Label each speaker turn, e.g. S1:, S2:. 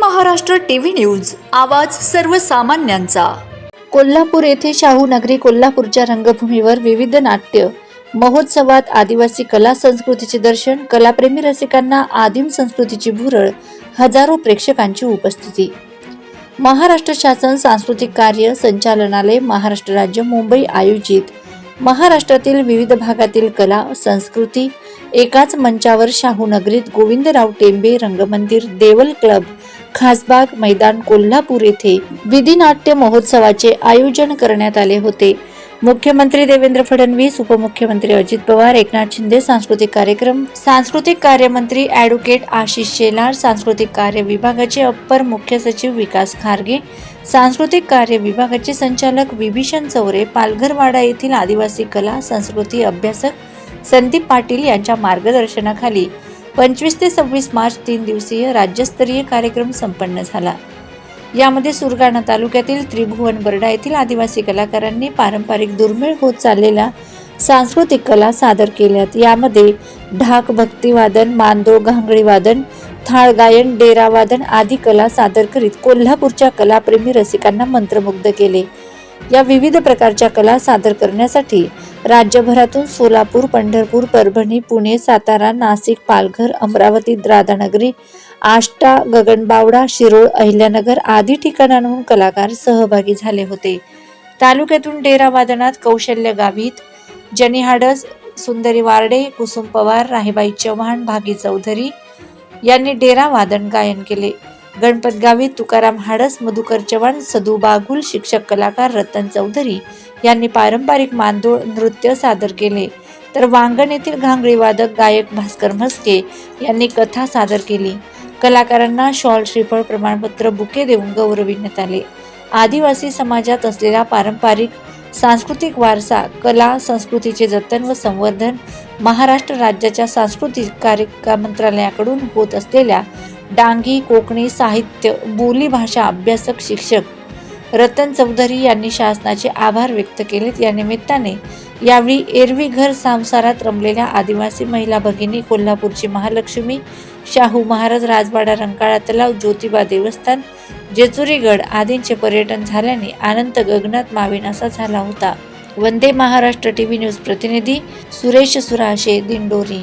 S1: Maharashtra TV news. आवाज सर्वसामान्यांचा.
S2: कोल्हापूर येथे शाहू नगरी कोल्हापूरच्या रंगभूमीवर विविध नाट्य महोत्सवात आदिवासी कला संस्कृतीचे दर्शन कलाप्रेमी रसिकांना आदिम संस्कृतीची भुरळ हजारो प्रेक्षकांची उपस्थिती. महाराष्ट्र शासन सांस्कृतिक कार्य संचालनालय महाराष्ट्र राज्य मुंबई आयोजित महाराष्ट्रातील विविध भागातील कला संस्कृती एकाच मंचावर शाहू नगरीत गोविंदराव टेंबे रंगमंदिर देवल क्लब खासबाग मैदान कोल्हापूर येथे विधिनाट्य महोत्सवाचे आयोजन करण्यात आले होते. मुख्यमंत्री देवेंद्र फडणवीस उपमुख्यमंत्री अजित पवार एकनाथ शिंदे सांस्कृतिक कार्यक्रम सांस्कृतिक कार्यमंत्री ॲडव्होकेट आशिष शेलार सांस्कृतिक कार्य विभागाचे अप्पर मुख्य सचिव विकास खारगे सांस्कृतिक कार्य विभागाचे संचालक विभीषण चौरे पालघरवाडा येथील आदिवासी कला संस्कृती अभ्यासक संदीप पाटील यांच्या मार्गदर्शनाखाली पंचवीस ते सव्वीस मार्च तीन दिवसीय राज्यस्तरीय कार्यक्रम संपन्न झाला. यामध्ये सुरगाणा तालुक्यातील त्रिभुवन बर्डा येथील आदिवासी कलाकारांनी पारंपरिक दुर्मिळ होत चाललेल्या सांस्कृतिक कला सादर केल्यात. यामध्ये ढाक भक्तिवादन मांदो घांगडी वादन थाळ गायन डेरावादन आदी कला सादर करीत कोल्हापूरच्या कलाप्रेमी रसिकांना मंत्रमुग्ध केले. या विविध प्रकारच्या कला सादर करण्यासाठी राज्यभरातून सोलापूर पंढरपूर परभणी पुणे सातारा नाशिक पालघर अमरावती राधानगरी आष्टा गगनबावडा शिरोळ अहिल्यानगर आदी ठिकाणांहून कलाकार सहभागी झाले होते. तालुक्यातून डेरा वादनात कौशल्य गावित जनी हाडस सुंदरी वारडे कुसुम पवार राहीबाई चव्हाण भागी चौधरी यांनी डेरा वादन गायन केले. गणपतगावी तुकाराम हाडस मधुकर चव्हाण सदू बागुल शिक्षक कलाकार रतन चौधरी यांनी पारंपरिक मांदोळ नृत्य सादर केले. तर वांगण येथील घांगळी वादक गायक भास्कर म्हस्के यांनी कथा सादर केली. कलाकारांना शॉल श्रीफळ प्रमाणपत्र बुके देऊन गौरविण्यात आले. आदिवासी समाजात असलेला पारंपरिक सांस्कृतिक वारसा कला संस्कृतीचे जतन व संवर्धन महाराष्ट्र राज्याच्या सांस्कृतिक कार्य मंत्रालयाकडून होत असलेल्या डांगी कोकणी साहित्य बोलीभाषा अभ्यासक शिक्षक रतन चौधरी यांनी शासनाचे आभार व्यक्त केलेत. या निमित्ताने यावेळी एरवी घर संसारात रमलेल्या आदिवासी महिला भगिनी कोल्हापूरची महालक्ष्मी शाहू महाराज राजवाडा रंकाळा तलाव ज्योतिबा देवस्थान जेजुरीगड आदींचे पर्यटन झाल्याने आनंद गगनात मावेन असा झाला होता. वंदे महाराष्ट्र टीव्ही न्यूज प्रतिनिधी सुरेश सुराशे दिंडोरी.